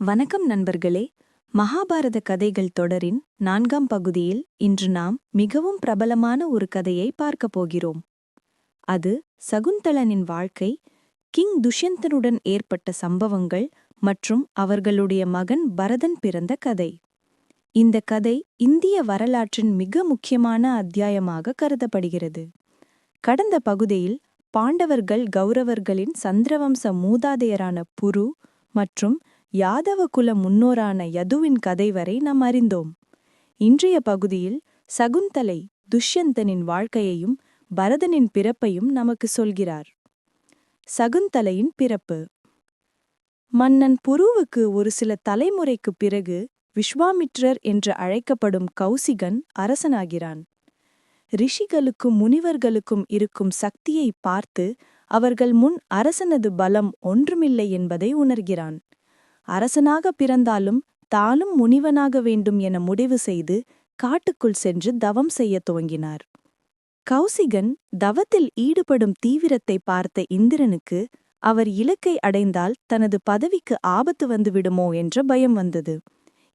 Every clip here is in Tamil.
வணக்கம் நண்பர்களே. மகாபாரத கதைகள் தொடரின் நான்காம் பகுதியில் இன்று நாம் மிகவும் பிரபலமான ஒரு கதையை பார்க்கப் போகிறோம். அது சகுந்தலனின் வாழ்க்கை கிங் துஷ்யந்தனுடன் ஏற்பட்ட சம்பவங்கள் மற்றும் அவர்களுடைய மகன் பரதன் பிறந்த கதை. இந்த கதை இந்திய வரலாற்றின் மிக முக்கியமான அத்தியாயமாக கருதப்படுகிறது. கடந்த பகுதியில் பாண்டவர்கள் கௌரவர்களின் சந்திரவம்ச மூதாதையரான புரு மற்றும் யாதவ குல முன்னோரான யதுவின் கதை வரை நாம் அறிந்தோம். இன்றைய பகுதியில் சகுந்தலை துஷ்யந்தனின் வாழ்க்கையையும் பரதனின் பிறப்பையும் நமக்கு சொல்கிறார். சகுந்தலையின் பிறப்பு. மன்னன் புருவுக்கு ஒரு சில தலைமுறைக்குப் பிறகு விஸ்வாமித்ரர் என்று அழைக்கப்படும் கௌசிகன் அரசனாகிறான். ரிஷிகளுக்கும் முனிவர்களுக்கும் இருக்கும் சக்தியை பார்த்து அவர்கள் முன் அரசனது பலம் ஒன்றுமில்லை என்பதை உணர்கிறான். அரசனாக பிறந்தாலும் தானும் முனிவனாக வேண்டும் என முடிவு செய்து காட்டுக்குள் சென்று தவம் செய்யத் துவங்கினார். கௌசிகன் தவத்தில் ஈடுபடும் தீவிரத்தை பார்த்த இந்திரனுக்கு அவர் இலக்கை அடைந்தால் தனது பதவிக்கு ஆபத்து வந்துவிடுமோ என்ற பயம் வந்தது.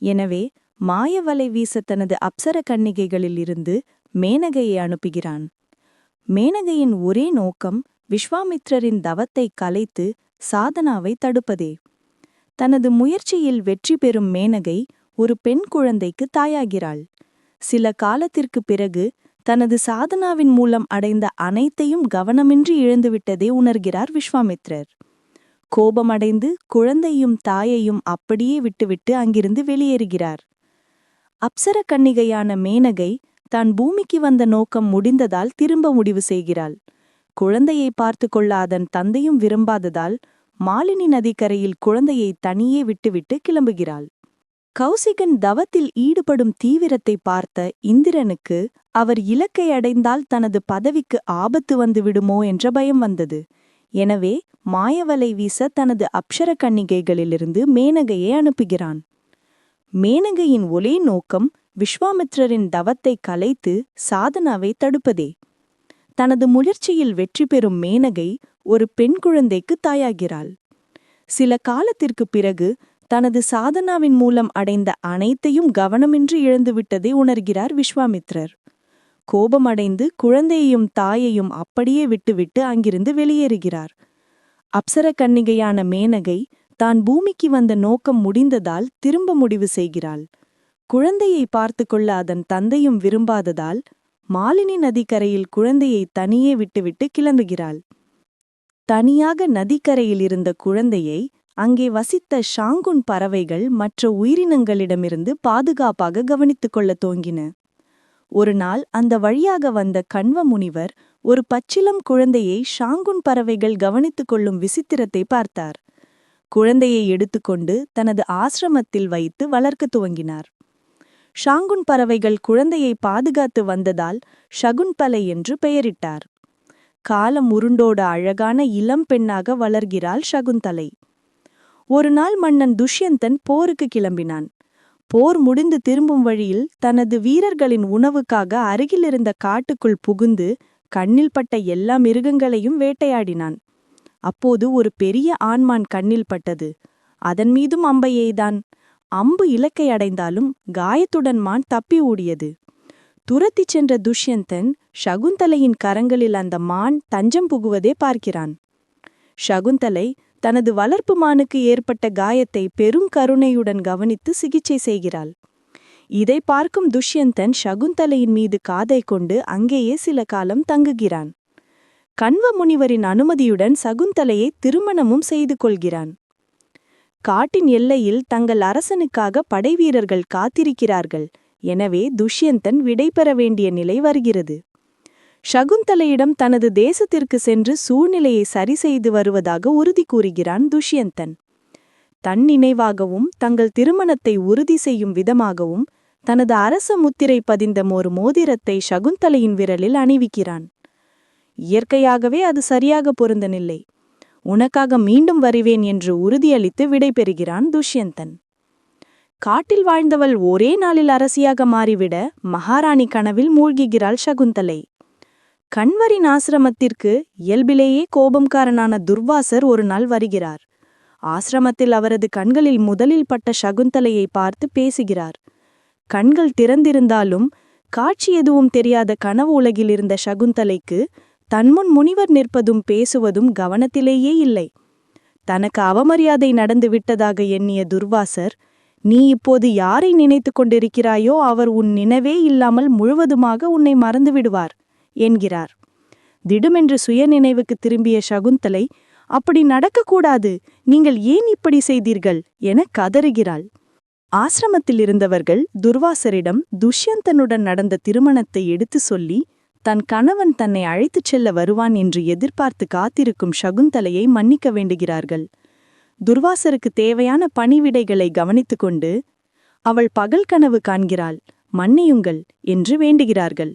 எனவே மாயவலை வீச தனது அப்சர கன்னிகைகளில் இருந்து மேனகையை அனுப்புகிறான். மேனகையின் ஒரே நோக்கம் விஸ்வாமித்ரரின் தவத்தை கலைத்து சாதனாவை தடுப்பதே. தனது முயற்சியில் வெற்றி பெறும் மேனகை ஒரு பெண் குழந்தைக்கு தாயாகிறாள். சில காலத்திற்குப் பிறகு தனது சாதனாவின் மூலம் அடைந்த அனைத்தையும் கவனமின்றி இழந்துவிட்டதை உணர்கிறார் விஸ்வாமித்ரர். கோபமடைந்து குழந்தையும் தாயையும் அப்படியே விட்டுவிட்டு அங்கிருந்து வெளியேறுகிறார். அப்சர கன்னிகையான மேனகை தான் பூமிக்கு வந்த நோக்கம் முடிந்ததால் திரும்ப முடிவு செய்கிறாள். குழந்தையை பார்த்து கொள்ள அதன் தந்தையும் விரும்பாததால் மாலினி நதிக்கரையில் குழந்தையை தனியே விட்டுவிட்டு கிளம்புகிறாள். கௌசிகன் தவத்தில் ஈடுபடும் தீவிரத்தை பார்த்த இந்திரனுக்கு அவர் இலக்கை அடைந்தால் தனது பதவிக்கு ஆபத்து வந்துவிடுமோ என்ற பயம் வந்தது. எனவே மாயவலை வீச தனது அப்சர கன்னிகைகளிலிருந்து மேனகையை அனுப்புகிறான். மேனகையின் ஒரே நோக்கம் விஸ்வாமித்ரரின் தவத்தை கலைத்து சாதனாவை தடுப்பதே. தனது முயற்சியில் வெற்றி பெறும் மேனகை ஒரு பெண் குழந்தைக்கு தாயாகிறாள். சில காலத்திற்குப் பிறகு தனது சாதனாவின் மூலம் அடைந்த அனைத்தையும் கவனமின்றி இழந்துவிட்டதை உணர்கிறார் விஸ்வாமித்ரர். கோபமடைந்து குழந்தையையும் தாயையும் அப்படியே விட்டுவிட்டு அங்கிருந்து வெளியேறுகிறார். அப்சர கன்னிகையான மேனகை தான் பூமிக்கு வந்த நோக்கம் முடிந்ததால் திரும்ப முடிவு செய்கிறாள். குழந்தையை பார்த்து கொள்ள அதன் தந்தையும் விரும்பாததால் மாலினி நதிக்கரையில் குழந்தையை தனியே விட்டுவிட்டு கிளம்புகிறாள். தனியாக நதிக்கரையில் இருந்த குழந்தையை அங்கே வசித்த ஷாங்குன் பறவைகள் மற்ற உயிரினங்களிடமிருந்து பாதுகாப்பாக கவனித்துக் கொள்ளத் தோங்கின. ஒரு நாள் அந்த வழியாக வந்த கண்வ முனிவர் ஒரு பச்சிலம் குழந்தையை ஷாங்குன் பறவைகள் கவனித்துக் கொள்ளும் விசித்திரத்தை பார்த்தார். குழந்தையை எடுத்துக்கொண்டு தனது ஆசிரமத்தில் வைத்து வளர்க்கத் துவங்கினார். ஷாங்குன் பறவைகள் குழந்தையை பாதுகாத்து வந்ததால் ஷகுன்பலை என்று பெயரிட்டார். காலம் உருண்டோட அழகான இளம் பெண்ணாக வளர்கிறாள் ஷகுந்தலை ஒரு நாள் மன்னன் துஷ்யந்தன் போருக்கு கிளம்பினான். போர் முடிந்து திரும்பும் வழியில் தனது வீரர்களின் உணவுக்காக அருகிலிருந்த காட்டுக்குள் புகுந்து கண்ணில் பட்ட எல்லா மிருகங்களையும் வேட்டையாடினான். அப்போது ஒரு பெரிய ஆண்மான் கண்ணில் பட்டது. அதன் மீதும் அம்பை எய்தான் அம்பு இலக்கை அடைந்தாலும் காயத்துடன் மான் தப்பி ஓடியது. துரத்திச் சென்ற துஷ்யந்தன் ஷகுந்தலையின் கரங்களில் அந்த மான் தஞ்சம் புகுவதே பார்க்கிறான். ஷகுந்தலை தனது வளர்ப்பு மானுக்கு ஏற்பட்ட காயத்தை பெரும் கருணையுடன் கவனித்து சிகிச்சை செய்கிறாள். இதை பார்க்கும் துஷ்யந்தன் ஷகுந்தலையின் மீது காதை கொண்டு அங்கேயே சில காலம் தங்குகிறான். கண்வ முனிவரின் அனுமதியுடன் சகுந்தலையை திருமணமும் செய்து கொள்கிறான். காட்டின் எல்லையில் தங்கள் அரசனுக்காக படைவீரர்கள் காத்திருக்கிறார்கள். எனவே துஷ்யந்தன் விடைபெற வேண்டிய நிலை வருகிறது. ஷகுந்தலையிடம் தனது தேசத்திற்கு சென்று சூழ்நிலையை சரி செய்து வருவதாக உறுதி கூறுகிறான் துஷ்யந்தன். தன் நினைவாகவும் தங்கள் திருமணத்தை உறுதி செய்யும் விதமாகவும் தனது அரச முத்திரை பதிந்த ஒரு மோதிரத்தை ஷகுந்தலையின் விரலில் அணிவிக்கிறான். இயற்கையாகவே அது சரியாக பொருந்தனில்லை உனக்காக மீண்டும் வருவேன் என்று உறுதியளித்து விடைபெறுகிறான் துஷ்யந்தன். காட்டில் வாழ்ந்தவள் ஒரே நாளில் அரசியாக மாறிவிட மகாராணி கனவில் மூழ்குகிறாள் சகுந்தலை. கண்வரின் ஆசிரமத்திற்கு இயல்பிலேயே கோபம்காரனான துர்வாசர் ஒரு நாள் வருகிறார். ஆசிரமத்தில் அவரது கண்களில் முதலில் பட்ட சகுந்தலையை பார்த்து பேசுகிறார். கண்கள் திறந்திருந்தாலும் காட்சி எதுவும் தெரியாத கனவு உலகில் இருந்த சகுந்தலைக்கு தன்முன் முனிவர் நிற்பதும் பேசுவதும் கவனத்திலேயே இல்லை. தனக்கு அவமரியாதை நடந்து விட்டதாக எண்ணிய துர்வாசர் நீ இப்போது யாரை நினைத்து கொண்டிருக்கிறாயோ அவர் உன் நினைவே இல்லாமல் முழுவதுமாக உன்னை மறந்துவிடுவார் என்கிறார். திடுமென்று சுயநினைவுக்கு திரும்பிய சகுந்தலை அப்படி நடக்கக்கூடாது நீங்கள் ஏன் இப்படி செய்தீர்கள்? என கதறுகிறாள். ஆசிரமத்தில் இருந்தவர்கள் துர்வாசரிடம் துஷ்யந்தனுடன் நடந்த திருமணத்தை எடுத்து சொல்லி தன் கணவன் தன்னை அழைத்துச் செல்ல வருவான் என்று எதிர்பார்த்து காத்திருக்கும் சகுந்தலையை மன்னிக்க வேண்டுகிறார்கள். துர்வாசருக்கு தேவையான பணிவிடைகளை கவனித்துக் கொண்டு அவள் பகல் கனவு காண்கிறாள். மன்னியுங்கள் என்று வேண்டுகிறார்கள்.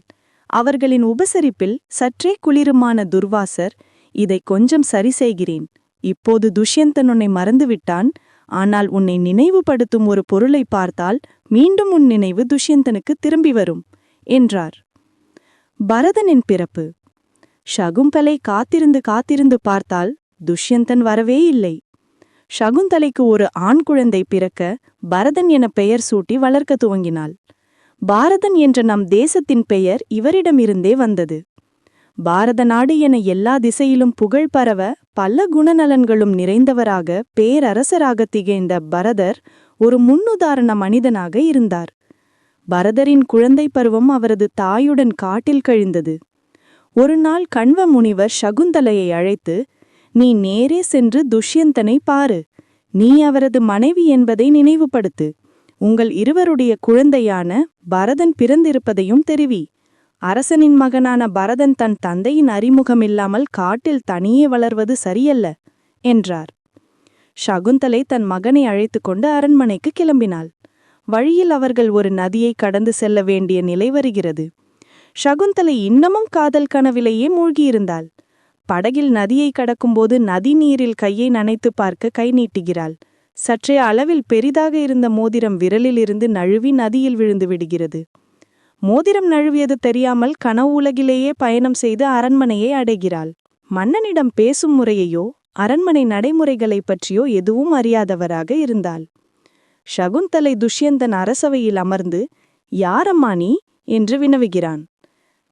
அவர்களின் உபசரிப்பில் சற்றே குளிருமான துர்வாசர் இதை கொஞ்சம் சரி செய்கிறேன் இப்போது துஷ்யந்தன் உன்னை மறந்துவிட்டான். ஆனால் உன்னை நினைவுபடுத்தும் ஒரு பொருளை பார்த்தால் மீண்டும் உன் நினைவு துஷ்யந்தனுக்கு திரும்பி வரும் என்றார். பரதனின் பிறப்பு. ஷகுந்தலை காத்திருந்து காத்திருந்து பார்த்தால் துஷ்யந்தன் வரவே இல்லை. ஷகுந்தலைக்கு ஒரு ஆண் குழந்தை பிறக்க பரதன் என பெயர் சூட்டி வளர்க்க துவங்கினாள். பாரதன் என்ற நம் தேசத்தின் பெயர் இவரிடமிருந்தே வந்தது. பாரத நாடு என எல்லா திசையிலும் புகழ் பரவ பல குணநலன்களும் நிறைந்தவராக பேரரசராக திகழ்ந்த பரதர் ஒரு முன்னுதாரண மனிதனாக இருந்தார். பரதரின் குழந்தை பருவம் அவரது தாயுடன் காட்டில் கழிந்தது. ஒரு நாள் கண்வ முனிவர் சகுந்தலையை அழைத்து நீ நேரே சென்று துஷ்யந்தனை பாரு. நீ அவரது மனைவி என்பதை நினைவுபடுத்து. உங்கள் இருவருடைய குழந்தையான பரதன் பிறந்திருப்பதையும் தெரிவி. அரசனின் மகனான பரதன் தன் தந்தையின் அறிமுகமில்லாமல் காட்டில் தனியே வளர்வது சரியல்ல என்றார். சகுந்தலை தன் மகனை அழைத்து கொண்டு அரண்மனைக்கு கிளம்பினாள். வழியில் அவர்கள் ஒரு நதியை கடந்து செல்ல வேண்டிய நிலை வருகிறது. சகுந்தலை இன்னமும் காதல் கனவிலேயே மூழ்கியிருந்தாள். படகில் நதியை கடக்கும்போது நதி நீரில் கையை நனைத்து பார்க்க கை நீட்டுகிறாள். சற்றே அளவில் பெரிதாக இருந்த மோதிரம் விரலிலிருந்து நழுவி நதியில் விழுந்து விடுகிறது. மோதிரம் நழுவியது தெரியாமல் கனவு உலகிலேயே பயணம் செய்து அரண்மனையை அடைகிறாள். மன்னனிடம் பேசும் முறையையோ அரண்மனை நடைமுறைகளைப் பற்றியோ எதுவும் அறியாதவராக இருந்தாள். ஷகுந்தலை துஷ்யந்தன் அரசவையில் அமர்ந்து யாரம்மா நீ? என்று வினவுகிறான்.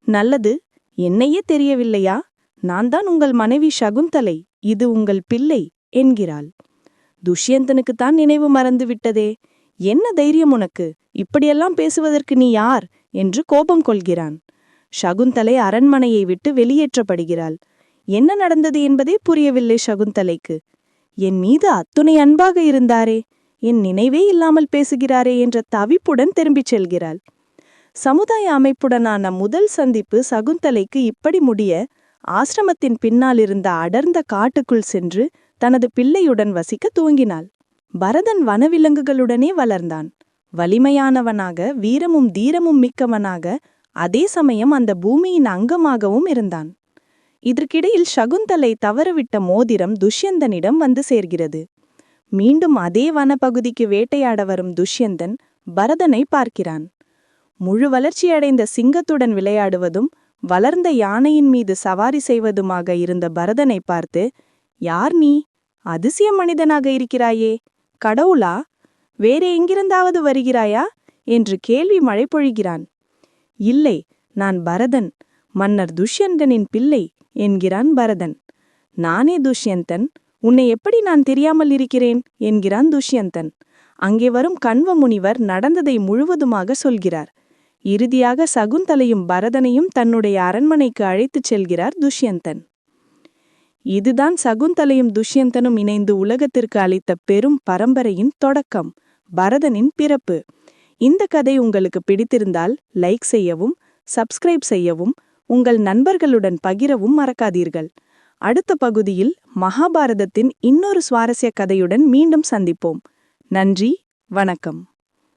நல்லது என்னையே தெரியவில்லையா? நான் தான் உங்கள் மனைவி ஷகுந்தலை இது உங்கள் பிள்ளை என்கிறாள். துஷ்யந்தனுக்குத்தான் நினைவு மறந்து விட்டதே. என்ன தைரியம் உனக்கு? இப்படியெல்லாம் பேசுவதற்கு நீ யார்? என்று கோபம் கொள்கிறான். ஷகுந்தலை அரண்மனையை விட்டு வெளியேற்றப்படுகிறாள். என்ன நடந்தது என்பதே புரியவில்லை ஷகுந்தலைக்கு என் மீது அத்துணை அன்பாக இருந்தாரே. என் நினைவே இல்லாமல் பேசுகிறாரே என்ற தவிப்புடன் திரும்பிச் செல்கிறாள். சமுதாய அமைப்புடனான முதல் சந்திப்பு சகுந்தலைக்கு இப்படி முடிய ஆசிரமத்தின் பின்னால் இருந்த அடர்ந்த காட்டுக்குள் சென்று தனது பிள்ளையுடன் வசிக்க துவங்கினாள். பரதன் வனவிலங்குகளுடனே வளர்ந்தான். வலிமையானவனாக வீரமும் தீரமும் மிக்கவனாக அதே சமயம் அந்த பூமியின் அங்கமாகவும் இருந்தான். இதற்கிடையில் சகுந்தலை தவறவிட்ட மோதிரம் துஷ்யந்தனிடம் வந்து சேர்கிறது. மீண்டும் அதே வனப்பகுதிக்கு வேட்டையாட வரும் துஷ்யந்தன் பரதனை பார்க்கிறான். முழு வளர்ச்சியடைந்த சிங்கத்துடன் விளையாடுவதும் வளர்ந்த யானையின் மீது சவாரி செய்வதுமாக இருந்த பரதனை பார்த்து யார் நீ? அதிசய மனிதனாக இருக்கிறாயே. கடவுளா வேறு எங்கிருந்தாவது வருகிறாயா? என்று கேள்வி மழை பொழிகிறான். இல்லை நான் பரதன். மன்னர் துஷ்யந்தனின் பிள்ளை என்கிறான் பரதன். நானே துஷ்யந்தன். உன்னை எப்படி நான் தெரியாமல் இருக்கிறேன்? என்கிறான் துஷ்யந்தன். அங்கே வரும் கண்வ முனிவர் நடந்ததை முழுவதுமாக சொல்கிறார். இறுதியாக சகுந்தலையும் பரதனையும் தன்னுடைய அரண்மனைக்கு அழைத்துச் செல்கிறார் துஷ்யந்தன். இதுதான் சகுந்தலையும் துஷ்யந்தனும் இணைந்து உலகத்திற்கு அளித்த பெரும் பரம்பரையின் தொடக்கம் பரதனின் பிறப்பு. இந்த கதை உங்களுக்கு பிடித்திருந்தால் லைக் செய்யவும் சப்ஸ்கிரைப் செய்யவும் உங்கள் நண்பர்களுடன் பகிரவும் மறக்காதீர்கள். அடுத்த பகுதியில் மகாபாரதத்தின் இன்னொரு சுவாரஸ்ய கதையுடன் மீண்டும் சந்திப்போம். நன்றி வணக்கம்.